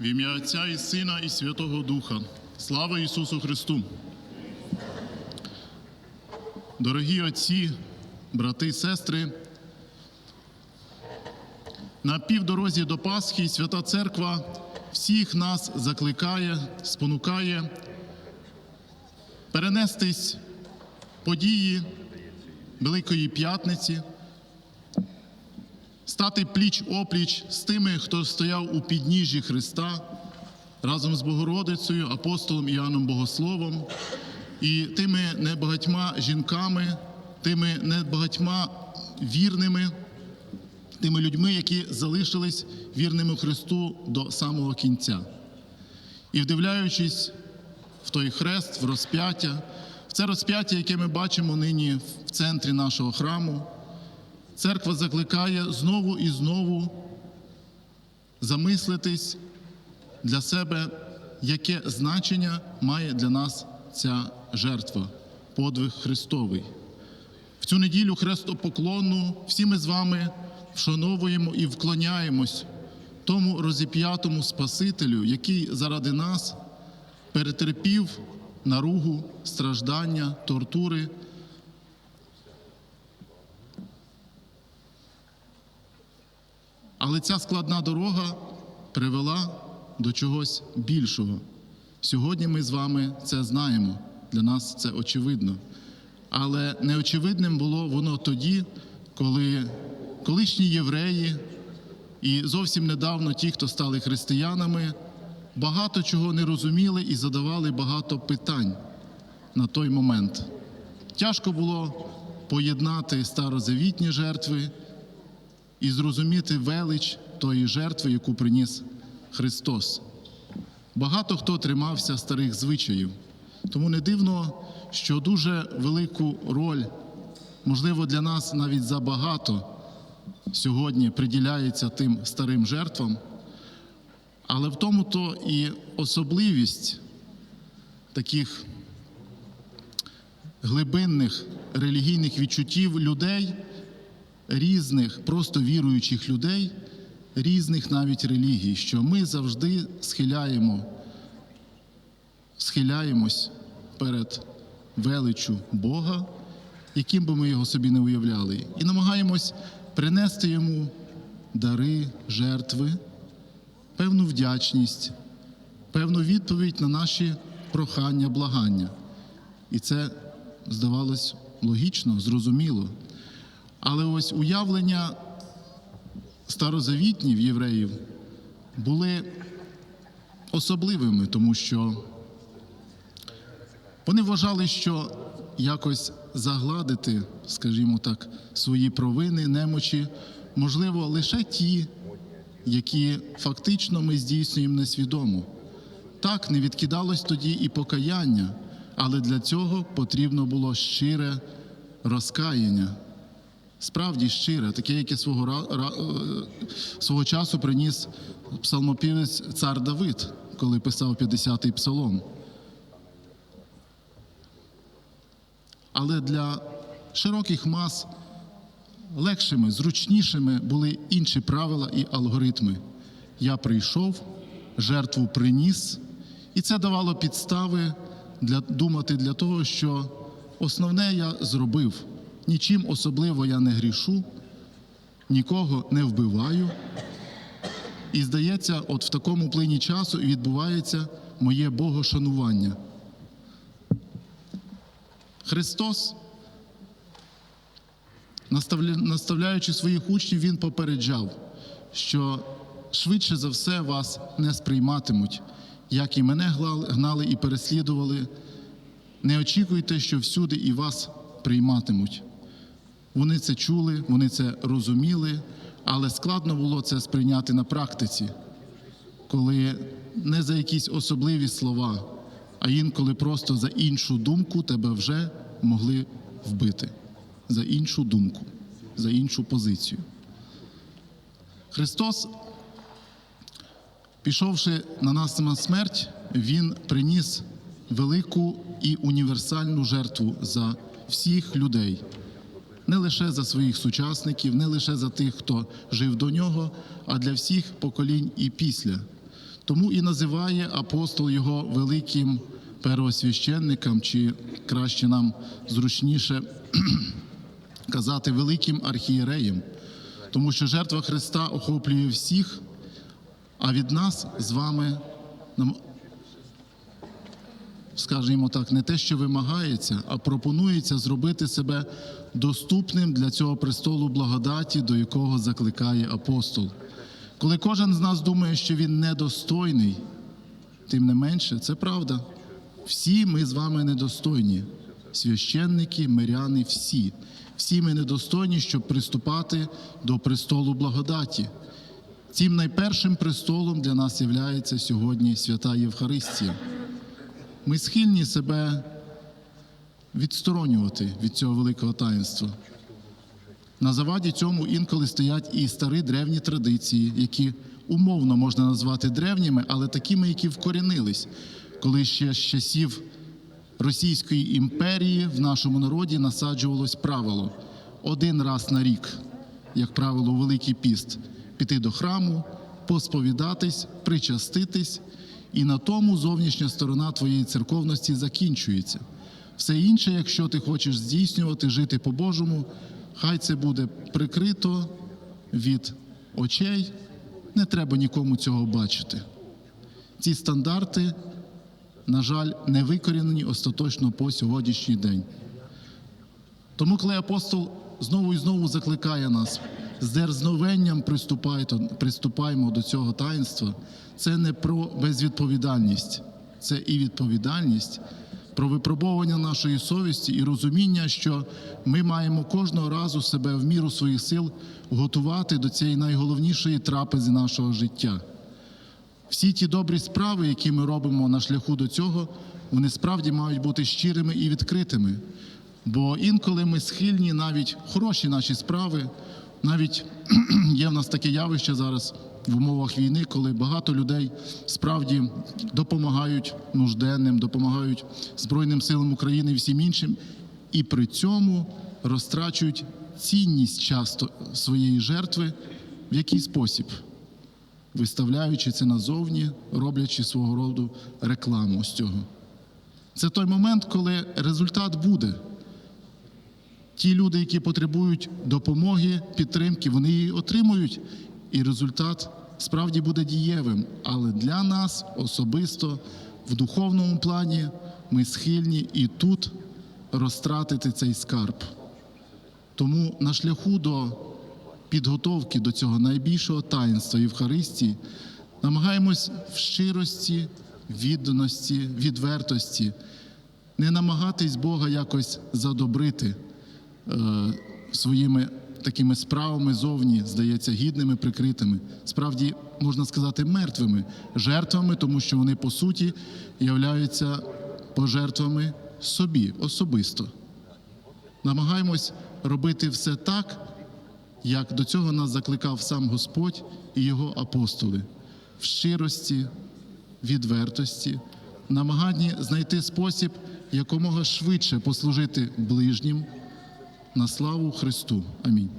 В ім'я Отця і Сина, і Святого Духа. Слава Ісусу Христу! Дорогі отці, брати і сестри, на півдорозі до Пасхи Свята Церква всіх нас закликає, спонукає перенестись події Великої П'ятниці, стати пліч опліч з тими, хто стояв у підніжжі Христа разом з Богородицею, апостолом Іоанном Богословом і тими небагатьма жінками, тими небагатьма вірними, тими людьми, які залишились вірними Христу до самого кінця. І вдивляючись в той хрест, в розп'яття, в це розп'яття, яке ми бачимо нині в центрі нашого храму, церква закликає знову і знову замислитись для себе, яке значення має для нас ця жертва, подвиг Христовий. В цю неділю хрестопоклонну всі ми з вами вшановуємо і вклоняємось тому розіп'ятому Спасителю, який заради нас перетерпів наругу, страждання, тортури. Але ця складна дорога привела до чогось більшого. Сьогодні ми з вами це знаємо. Для нас це очевидно. Але неочевидним було воно тоді, коли колишні євреї і зовсім недавно ті, хто стали християнами, багато чого не розуміли і задавали багато питань на той момент. Тяжко було поєднати старозавітні жертви і зрозуміти велич тої жертви, яку приніс Христос. Багато хто тримався старих звичаїв, тому не дивно, що дуже велику роль, можливо, для нас навіть забагато сьогодні приділяється тим старим жертвам, але в тому то і особливість таких глибинних релігійних відчуттів людей, різних, просто віруючих людей, різних навіть релігій, що ми завжди схиляємо, схиляємось перед величчю Бога, яким би ми його собі не уявляли, і намагаємось принести йому дари, жертви, певну вдячність, певну відповідь на наші прохання, благання. І це здавалось логічно, зрозуміло. Але ось уявлення старозавітні в євреїв були особливими, тому що вони вважали, що якось загладити, скажімо так, свої провини, немочі, можливо, лише ті, які фактично ми здійснюємо несвідомо. Так, не відкидалось тоді і покаяння, але для цього потрібно було щире розкаяння. Справді щире, таке, яке свого, ра- ра- е, свого часу приніс псалмопівець цар Давид, коли писав 50-й псалом. Але для широких мас легшими, зручнішими були інші правила і алгоритми. Я прийшов, жертву приніс, і це давало підстави для думати для того, що основне я зробив. Нічим особливо я не грішу, нікого не вбиваю. І здається, от в такому плині часу відбувається моє богошанування. Христос, наставляючи своїх учнів, Він попереджав, що швидше за все вас не сприйматимуть, як і мене гнали і переслідували. Не очікуйте, що всюди і вас прийматимуть. Вони це чули, вони це розуміли, але складно було це сприйняти на практиці, коли не за якісь особливі слова, а інколи просто за іншу думку тебе вже могли вбити. За іншу думку, за іншу позицію. Христос, пішовши на нас на смерть, Він приніс велику і універсальну жертву за всіх людей не лише за своїх сучасників, не лише за тих, хто жив до нього, а для всіх поколінь і після. Тому і називає апостол його великим первосвященником, чи краще нам зручніше казати великим архієреєм, тому що жертва Христа охоплює всіх, а від нас з вами нам скажімо так, не те, що вимагається, а пропонується зробити себе доступним для цього престолу благодаті, до якого закликає апостол. Коли кожен з нас думає, що він недостойний, тим не менше, це правда. Всі ми з вами недостойні. Священники, миряни, всі. Всі ми недостойні, щоб приступати до престолу благодаті. Цим найпершим престолом для нас є сьогодні свята Євхаристія. Ми схильні себе відсторонювати від цього великого таїнства. На заваді цьому інколи стоять і старі древні традиції, які умовно можна назвати древніми, але такими, які вкорінились, коли ще з часів Російської імперії в нашому народі насаджувалось правило один раз на рік, як правило, у Великий піст, піти до храму, посповідатись, причаститись, і на тому зовнішня сторона твоєї церковності закінчується. Все інше, якщо ти хочеш здійснювати, жити по-божому, хай це буде прикрито від очей, не треба нікому цього бачити. Ці стандарти, на жаль, не викорінені остаточно по сьогоднішній день. Тому, коли апостол знову і знову закликає нас з дерзновенням приступаємо до цього таїнства, це не про безвідповідальність, це і відповідальність, про випробовування нашої совісті і розуміння, що ми маємо кожного разу себе в міру своїх сил готувати до цієї найголовнішої трапези нашого життя. Всі ті добрі справи, які ми робимо на шляху до цього, вони справді мають бути щирими і відкритими. Бо інколи ми схильні навіть хороші наші справи, навіть є в нас таке явище зараз в умовах війни, коли багато людей справді допомагають нужденним, допомагають Збройним силам України і всім іншим, і при цьому розтрачують цінність часто своєї жертви в який спосіб виставляючи це назовні, роблячи свого роду рекламу з цього. Це той момент, коли результат буде. Ті люди, які потребують допомоги, підтримки, вони її отримують, і результат справді буде дієвим. Але для нас особисто в духовному плані ми схильні і тут розтратити цей скарб. Тому на шляху до підготовки до цього найбільшого таїнства Євхаристії намагаємось в щирості, відданості, відвертості не намагатись Бога якось задобрити е, своїми такими справами зовні, здається, гідними, прикритими. Справді, можна сказати, мертвими жертвами, тому що вони по суті являються пожертвами собі особисто. Намагаємось робити все так, як до цього нас закликав сам Господь і його апостоли в щирості, відвертості, намаганні знайти спосіб якомога швидше послужити ближнім на славу Христу. Амінь.